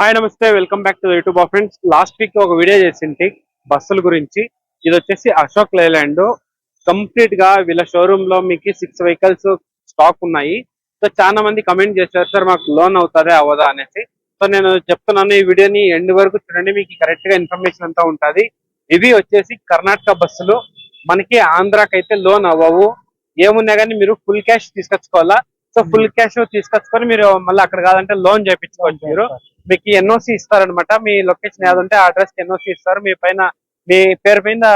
Hi నమస్తే. Welcome back to YouTube friends last week ఒక video చేసింటి బస్సుల గురించి. ఇది వచ్చేసి అశోక్ లేలాండ్ కంప్లీట్గా వీళ్ళ షోరూమ్లో మీకు సిక్స్ వెహికల్స్ స్టాక్ ఉన్నాయి. సో చాలా మంది కమెంట్ చేశారు సార్ మాకు లోన్ అవుతుందా అవ్వదా? అనేసి. సో నేను చెప్తున్నాను ఈ వీడియోని ఎండ్ వరకు చూడండి మీకు కరెక్ట్గా ఇన్ఫర్మేషన్ అంతా ఉంటది. ఇవి వచ్చేసి కర్ణాటక బస్సులు. మనకి ఆంధ్రాకి అయితే లోన్ అవ్వవు. ఏమున్నా కానీ మీరు ఫుల్ క్యాష్ తీసుకొచ్చుకోవాలా? సో ఫుల్ క్యాష్ తీసుకొచ్చుకొని మీరు మళ్ళీ అక్కడ కాదంటే లోన్ చేయించుకోవచ్చు మీరు. మీకు ఎన్ఓసి ఇస్తారనమాట మీ లొకేషన్ ఏదంటే అడ్రస్కి ఎన్ఓసి ఇస్తారు. మీ పైన మీ పేరు పైన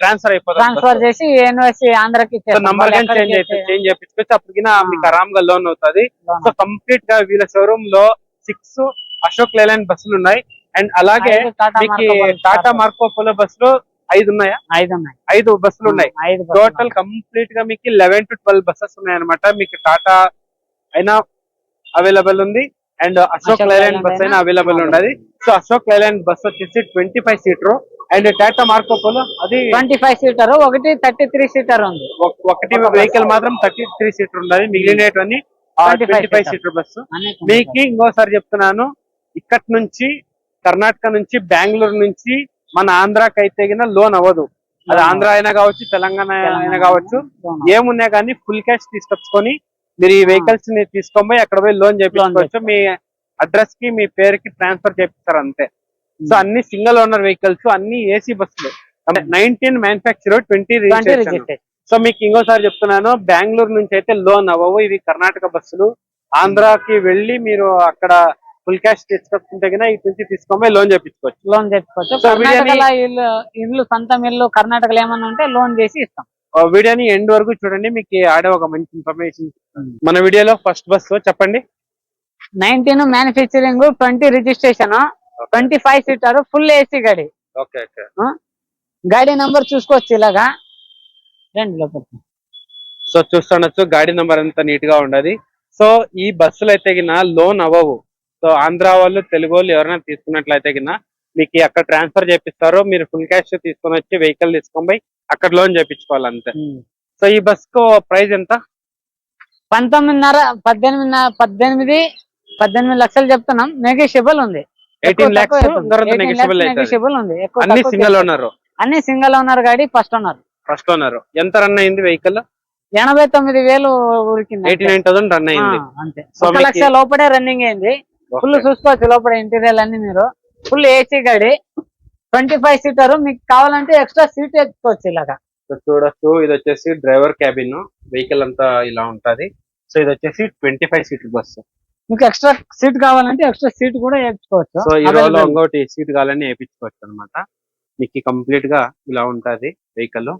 ట్రాన్స్ఫర్ అయిపోతుంది ట్రాన్స్ఫర్ చేసి యూనివర్సిటీ ఆంధ్రకి. నంబర్ చేంజ్ చేంజ్ చేయించుకోవచ్చు అప్పటికి ఆ. మీకు ఆరామ్గా లోన్ అవుతుంది. సో కంప్లీట్గా వీళ్ళ షోరూమ్లో సిక్స్ అశోక్ లేలాండ్ బస్సులు ఉన్నాయి. అండ్ అలాగే మీకు టాటా మార్కో పోలో బస్సులు ఐదు ఉన్నాయా? ఐదు ఉన్నాయి. ఐదు బస్సులు ఉన్నాయి. టోటల్ కంప్లీట్గా మీకు లెవెన్ టు ట్వెల్వ్ బస్సెస్ ఉన్నాయి అనమాట మీకు టాటా అయినా అవైలబుల్ ఉంది. అండ్ అశోక్ లైలాండ్ బస్ అయినా అవైలబుల్ ఉన్నది సో అశోక్ లైలాండ్ బస్ వచ్చేసి twenty five seater and Tata Marco Polo అది ట్వంటీ ఫైవ్ సీటర్ ఒకటి థర్టీ త్రీ సీటర్ ఉంది. ఒక- ఒకటి వెహికల్ మాత్రం థర్టీ త్రీ సీటర్ ఉన్నది మిగిలినవన్నీ 25 ట్వంటీ ఫైవ్. సీటర్ బస్సు మీకు ఇంకోసారి చెప్తున్నాను ఇక్కడి నుంచి కర్ణాటక నుంచి బెంగళూరు నుంచి మన ఆంధ్రాకి అయితే లోన్ అవ్వదు. అది ఆంధ్ర అయినా కావచ్చు తెలంగాణ అయినా కావచ్చు. లోన్. ఏమున్నా కానీ ఫుల్ క్యాష్ తీసుకొచ్చుకొని మీరు ఈ వెహికల్స్ని తీసుకొని అక్కడ పోయి లోన్ చేయించుకోవచ్చు మీ అడ్రస్కి మీ పేరుకి ట్రాన్స్ఫర్ చేపిస్తారు అంతే. సో అన్ని సింగిల్ ఓనర్ వెహికల్స్ అన్ని ఏసీ బస్సులు nineteen manufacture twenty 20 registration registration so మీకు ఇంకోసారి చెప్తున్నాను బెంగళూరు నుంచి అయితే లోన్ అవ్వవు. ఇవి కర్ణాటక బస్సులు ఆంధ్రాకి వెళ్ళి మీరు అక్కడ ఫుల్ క్యాష్ తీసుకొచ్చుకుంటే కన్నా ఇటు నుంచి తీసుకొని లోన్ చేయించుకోవచ్చు లోన్ కర్ణాటకలో ఇల్లు సొంతం ఇల్లు కర్ణాటకలో ఏమన్నా ఉంటే లోన్ చేసి ఇస్తాం. వీడియోని ఎండ్ వరకు చూడండి మీకు ఆడే ఒక మంచి ఇన్ఫర్మేషన్ మన వీడియోలో ఫస్ట్ బస్ చెప్పండి. Nineteen manufacturing twenty registration twenty five seater full AC గాడి. ఓకే ఓకే గాడి నంబర్ చూసుకోవచ్చు ఇలాగా. రండి సో చూస్తుండొచ్చు గాడి నెంబర్ అంతా నీట్గా ఉండదు. సో ఈ బస్సులు అయితే లోన్ అవ్వవు. సో ఆంధ్ర వాళ్ళు తెలుగు వాళ్ళు ఎవరైనా తీసుకున్నట్లయితే గిన మీకు అక్కడ ట్రాన్స్ఫర్ చేపిస్తారు మీరు ఫుల్ క్యాష్ తీసుకొని వచ్చి వెహికల్ తీసుకొని పోయి అక్కడ లోన్ చేపించుకోవాలి అంతే. సో ఈ బస్కు ప్రైస్ ఎంత? పంతొమ్మిదిన్నర పద్దెనిమిది పద్దెనిమిది పద్దెనిమిది లక్షలు చెప్తున్నాం. నెగోషియబుల్ ఉంది. ఎయిటీన్ లాక్స్ నెగిషియబుల్ ఉంది. అన్ని సింగిల్. ఓనర్ అన్ని సింగిల్ ఓనర్ గాడి ఫస్ట్ ఓనర్ ఫస్ట్ ఓనర్ ఎంత రన్ అయింది వెహికల్ ఎనభై తొమ్మిది వేలు ఉరికింది ఎయిటీ నైన్ థౌసండ్ రన్ అయింది. అంతే. ఒక లక్ష లోపడే రన్నింగ్ అయింది. ఫుల్. చూసుకోవచ్చు లోపల ఇంటీరియర్ అన్ని మీరు. ఫుల్ ఏసీ గాడి. Twenty five seater. మీకు కావాలంటే ఎక్స్ట్రా సీట్ ఎత్తుకోవచ్చు ఇలాగా. చూడొచ్చు. ఇది వచ్చేసి డ్రైవర్ క్యాబిన్. వెహికల్ అంతా ఇలా ఉంటది. సో ఇది వచ్చేసి ట్వంటీ ఫైవ్ సీట్ బస్సు మీకు ఎక్స్ట్రా సీట్ కావాలంటే ఎక్స్ట్రా సీట్ కూడా ఎత్తుకోవచ్చు. సో ఈ Available. ఇంకోటి సీట్ కావాలని వేయించుకోవచ్చు అనమాట మీకు కంప్లీట్గా ఇలా ఉంటది వెహికల్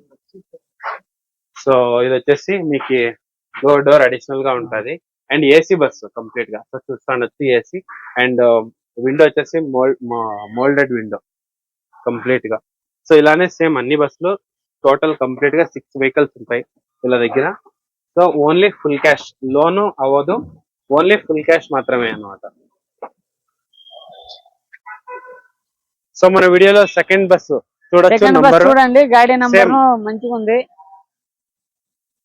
సో ఇది వచ్చేసి మీకు డోర్ డోర్ అడిషనల్గా ఉంటది. అండ్ ఏసీ బస్సు కంప్లీట్గా. సో చూస్తాండొచ్చు ఏసీ అండ్ విండో వచ్చేసి మోల్డెడ్ విండో కంప్లీట్గా. సో ఇలానే సేమ్ అన్ని బస్సులు టోటల్ కంప్లీట్గా సిక్స్ వెహికల్స్ ఉంటాయి వీళ్ళ దగ్గర. So only full cash loan అవ్వదు. ఓన్లీ ఫుల్ క్యాష్ మాత్రమే అన్నమాట. సో మన వీడియోలో సెకండ్ బస్సు చూడొచ్చు. చూడండి. గాడి నంబర్ మంచిగా ఉంది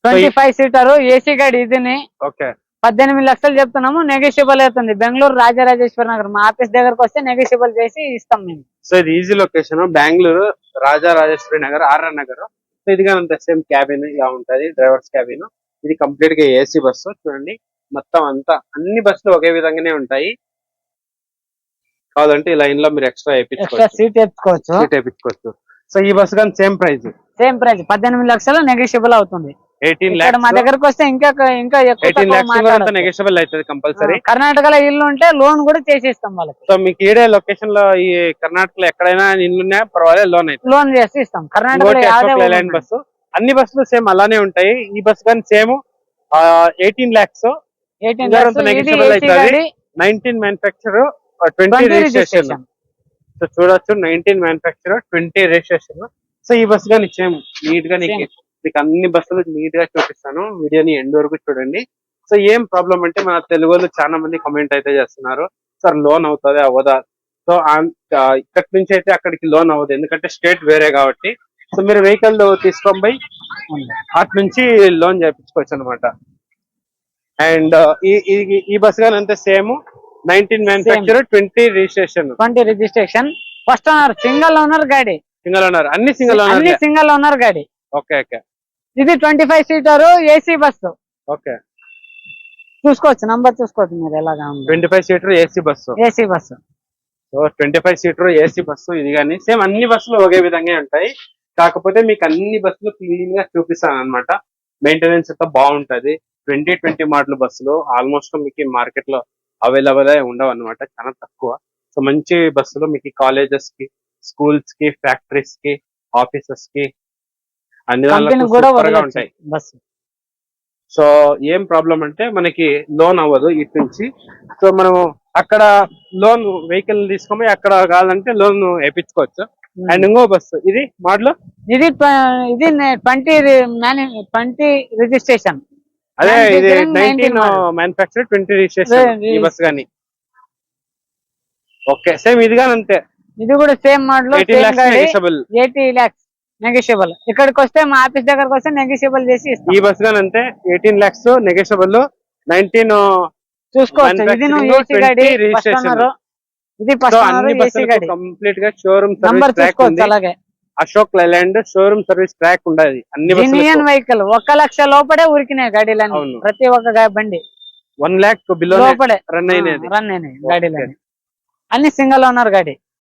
ట్వంటీ ఫైవ్ సీటర్ ఏసీ గాడి ఇదిని. ఓకే పద్దెనిమిది లక్షలు చెప్తున్నాము నెగోషియబుల్ అవుతుంది. బెంగళూరు రాజరాజేశ్వర నగర్ మా ఆఫీస్ దగ్గరకు వస్తే నెగోషియబుల్ చేసి ఇస్తాం మేము. సో ఇది easy location Bengaluru Raja Rajeshwari Nagar RR Nagar. So ఇది కానీ సేమ్ క్యాబిన్ ఇలా ఉంటది డ్రైవర్స్ క్యాబిన్ ఇది కంప్లీట్గా ఏసీ బస్సు చూడండి మొత్తం అంతా అన్ని బస్సులు ఒకే విధంగానే ఉంటాయి. కావాలంటే ఈ లైన్లో మీరు ఎక్స్ట్రా సీట్ సీట్ వేయించుకోవచ్చు. సో ఈ బస్సు కానీ సేమ్ ప్రైస్ సేమ్ ప్రైస్ పద్దెనిమిది లక్షలు నెగోషియబుల్ అవుతుంది. ఎయిటీన్ మా లాక్స్ దగ్గరకు వస్తే ఇంకా ఇంకా ఎయిటీన్ లాక్స్. నెగోషియబుల్ అవుతుంది కంపల్సరీ కర్ణాటకలో ఇల్లు ఉంటే లోన్ కూడా చేసిస్తాం వాళ్ళకి. సో మీకు ఈడే లొకేషన్లో ఈ కర్ణాటకలో ఎక్కడైనా ఇల్లున్నా పర్వాలేదు లోన్ అయితే. లోన్ చేసి ఇస్తాం. కర్ణాటకలో. బస్సు. అన్ని బస్సులు సేమ్ అలానే ఉంటాయి. ఈ బస్ కానీ సేమ్. ఎయిటీన్ లాక్స్ 18 ఇంకా lakhs, కొంత ఇది negotiable AC అవుతుంది. గాడి, nineteen manufacture twenty 20 registration. So చూడొచ్చు nineteen manufacture twenty registration so ఈ బస్ కానీ సేమ్ నీట్గా నీకు. మీకు అన్ని బస్సులు నీట్గా చూపిస్తాను. వీడియోని ఎండ్ వరకు చూడండి. సో ఏం ప్రాబ్లం అంటే మన తెలుగు వాళ్ళు చాలా మంది కమెంట్ అయితే చేస్తున్నారు. సార్ లోన్ అవుతుంది? అవ్వదా? సో ఇక్కడి నుంచి అయితే అక్కడికి లోన్ అవ్వదు. ఎందుకంటే స్టేట్ వేరే కాబట్టి. సో మీరు వెహికల్ తీసుకొని పోయి అటు నుంచి లోన్ చేయించుకోవచ్చు అనమాట అండ్ ఈ బస్ కానీ అంతే same. Nineteen manufacture twenty registration twenty registration first owner single owner గాడి. సింగల్ ఓనర్ అన్ని సింగల్ ఓనర్ సింగల్ ఓనర్ గాడి. ఓకే ఓకే ఇది twenty five seater AC bus. Okay. చూసుకోవచ్చు నంబర్ చూసుకోవచ్చు మీరు ఎలాగా ఉంది. Twenty five seater AC bus. AC bus. So twenty five seater AC bus ఇది కానీ. సేమ్ అన్ని బస్సులు ఒకే విధంగా ఉంటాయి. కాకపోతే మీకు అన్ని బస్సులు క్లీన్గా చూపిస్తాను అనమాట మెయింటెనెన్స్ అంతా బాగుంటది. ట్వంటీ ట్వంటీ మోడల్ బస్సులు ఆల్మోస్ట్ మీకు మార్కెట్లో అవైలబుల్ ఉండవు అనమాట చాలా తక్కువ. సో మంచి బస్సులు మీకు కాలేజెస్కి స్కూల్స్కి ఫ్యాక్టరీస్కి ఆఫీసెస్కి అన్ని కూడా ఉంటాయి. బస్సు సో ఏం ప్రాబ్లం అంటే మనకి లోన్ అవ్వదు ఇటు నుంచి. సో మనం అక్కడ లోన్ వెహికల్ తీసుకొని అక్కడ కావాలంటే లోన్ వేయించుకోవచ్చు. అండ్ ఇంకో బస్సు ఇది మోడల్? ఇది ఇది ట్వంటీ ట్వంటీ రిజిస్ట్రేషన్. అదే ఇది 19 nineteen model. Manufacture twenty registration ఈ బస్ గాని ఓకే సేమ్ ఇది కానీ అంతే. ఇది కూడా same model eighty lakhs negotiable. ఇక్కడికి వస్తే మా ఆఫీస్ దగ్గరకు వస్తే నెగోషియబుల్ చేసి ఈ బస్ గాని అంతే ఎయిటీన్ లాక్స్ నెగిషబుల్ నైన్టీన్ చూసుకోవచ్చు. ఇది నువ్వు manufacturing ఏసీ గాడి 20 ఫస్ట్ registration. ఓనర్ ఇది సో ఫస్ట్ అన్ని ఓనర్ ఏసీ బస్సులకు గాడి. కంప్లీట్గా షోరూమ్ నంబర్ చూసుకోవచ్చు అలాగే. Ashok Leyland showroom service track ఉండదు. అన్ని బస్సులు వెహికల్ ఒక లక్ష లోపడే ఉరికినాయి గాడీలన్నీ. ప్రతి ఒక్క బండి. వన్ ల్యాక్ బిలో లోపడే. రన్ అయినది రన్ అయినాయి గాడీలన్నీ. అన్ని సింగల్ ఓనర్ గాడి.